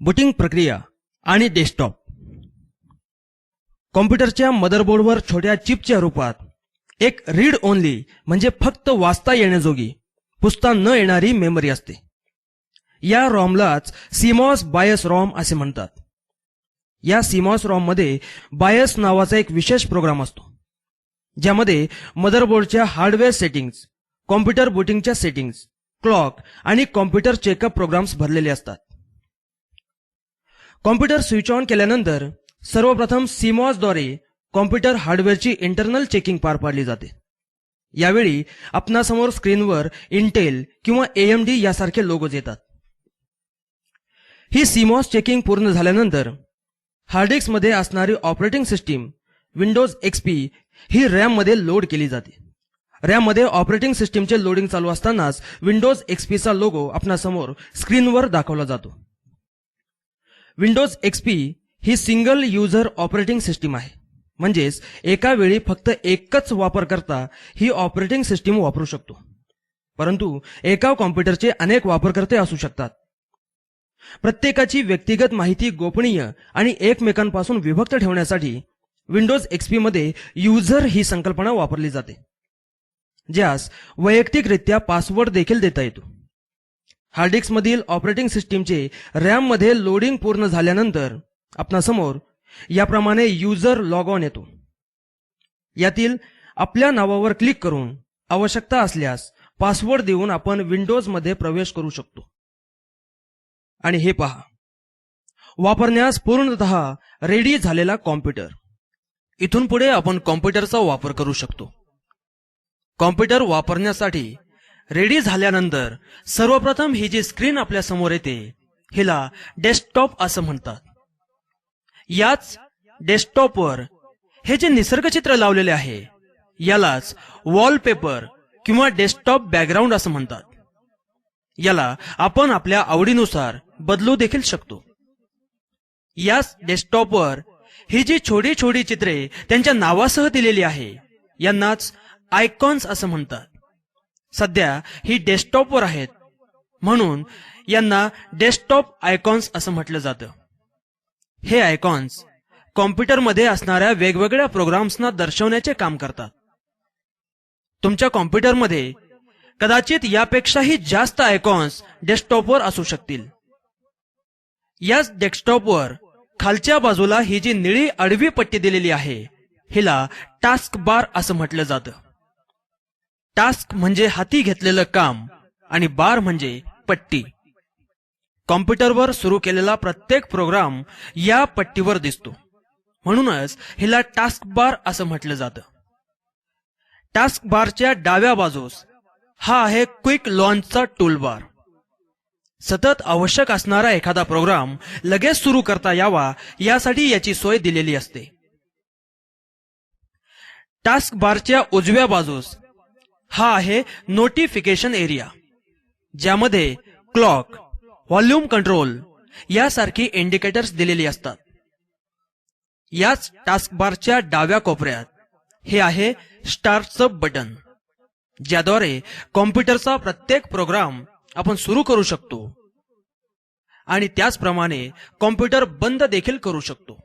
Booting प्रक्रिया आणि desktop. कॉम्प्युटरच्या मदरबोर्डवर छोट्या चिपच्या रूपात एक रीड ओनली म्हणजे फक्त वाचता येण्याजोगी पुसता न येणारी मेमरी असते. या रॉमलाच सीमॉस बायस रॉम असे म्हणतात. या सीमॉस रॉममध्ये बायस नावाचा एक विशेष प्रोग्राम असतो ज्यामध्ये मदरबोर्डच्या हार्डवेअर सेटिंग्ज कॉम्प्युटर बुटिंगच्या सेटिंग्ज क्लॉक आणि कॉम्प्युटर चेकअप प्रोग्राम्स भरलेले असतात. कॉम्प्युटर स्विच ऑन केल्यानंतर सर्वप्रथम सीमॉसद्वारे कॉम्प्युटर हार्डवेअरची इंटरनल चेकिंग पार पाडली जाते. यावेळी आपणासमोर स्क्रीनवर इंटेल किंवा एएमडी यासारखे लोगोज येतात. ही सीमॉस चेकिंग पूर्ण झाल्यानंतर हार्डिस्कमध्ये असणारी ऑपरेटिंग सिस्टीम विंडोज एक्सपी ही रॅममध्ये लोड केली जाते. रॅममध्ये ऑपरेटिंग सिस्टीमचे लोडिंग चालू असतानाच विंडोज एक्सपीचा लोगो आपणासमोर स्क्रीनवर दाखवला जातो. विंडोज एक्सपी ही सिंगल युजर ऑपरेटिंग सिस्टीम आहे. म्हणजेच एका वेळी फक्त एकच वापरकर्ता ही ऑपरेटिंग सिस्टीम वापरू शकतो. परंतु एका कॉम्प्युटरचे अनेक वापरकर्ते असू शकतात. प्रत्येकाची व्यक्तिगत माहिती गोपनीय आणि एकमेकांपासून विभक्त ठेवण्यासाठी विंडोज एक्सपी मध्ये युजर ही संकल्पना वापरली जाते. ज्यास वैयक्तिकरित्या पासवर्ड देखील देता येतो. हार्डिक्समधील ऑपरेटिंग सिस्टीमचे रॅममध्ये लोडिंग पूर्ण झाल्यानंतर आपणासमोर याप्रमाणे युजर लॉग ऑन येतो. यातील आपल्या नावावर क्लिक करून आवश्यकता असल्यास पासवर्ड देऊन आपण विंडोजमध्ये प्रवेश करू शकतो. आणि हे पहा. वापरण्यास पूर्णतः रेडी झालेला कॉम्प्युटर. इथून पुढे आपण कॉम्प्युटरचा वापर करू शकतो. कॉम्प्युटर वापरण्यासाठी रेडी झाल्यानंतर सर्वप्रथम ही जी स्क्रीन आपल्यासमोर येते हिला डेस्कटॉप असं म्हणतात. याच डेस्कटॉपवर हे जे निसर्गचित्र लावलेले आहे यालाच वॉलपेपर किंवा डेस्कटॉप बॅकग्राऊंड असं म्हणतात. याला आपण आपल्या आवडीनुसार बदलू देखील शकतो. याच डेस्कटॉपवर ही जी छोटी छोटी चित्रे त्यांच्या नावासह दिलेली आहे यांनाच आयकॉन्स असं म्हणतात. सध्या ही डेस्कटॉपवर आहेत. म्हणून यांना डेस्कटॉप आयकॉन्स असं म्हटलं जातं. हे आयकॉन्स कॉम्प्युटरमध्ये असणाऱ्या वेगवेगळ्या प्रोग्राम्सना दर्शवण्याचे काम करतात. तुमच्या कॉम्प्युटरमध्ये कदाचित यापेक्षाही जास्त आयकॉन्स डेस्कटॉपवर असू शकतील. याच डेस्कटॉपवर खालच्या बाजूला ही जी निळी आडवी पट्टी दिलेली आहे हिला टास्क बार असं म्हटलं जातं. टास्क म्हणजे हाती घेतलेलं काम आणि बार म्हणजे पट्टी. कॉम्प्युटरवर सुरू केलेला प्रत्येक प्रोग्राम या पट्टीवर दिसतो. म्हणूनच हिला टास्क बार असं म्हटलं जातं. टास्क बारच्या डाव्या बाजूस हा आहे क्विक लॉन्चचा टूल बार सतत आवश्यक असणारा एखादा प्रोग्राम लगेच सुरू करता यावा यासाठी याची सोय दिलेली असते. टास्क बारच्या उजव्या बाजूस हा आहे नोटिफिकेशन एरिया ज्यामध्ये क्लॉक व्हॉल्यूम कंट्रोल यासारखी इंडिकेटर्स दिलेली असतात. याच टास्क बारच्या डाव्या कोपऱ्यात हे आहे स्टार्टचं बटन ज्याद्वारे कॉम्प्युटरचा प्रत्येक प्रोग्राम आपण सुरू करू शकतो आणि त्याचप्रमाणे कॉम्प्युटर बंद देखील करू शकतो.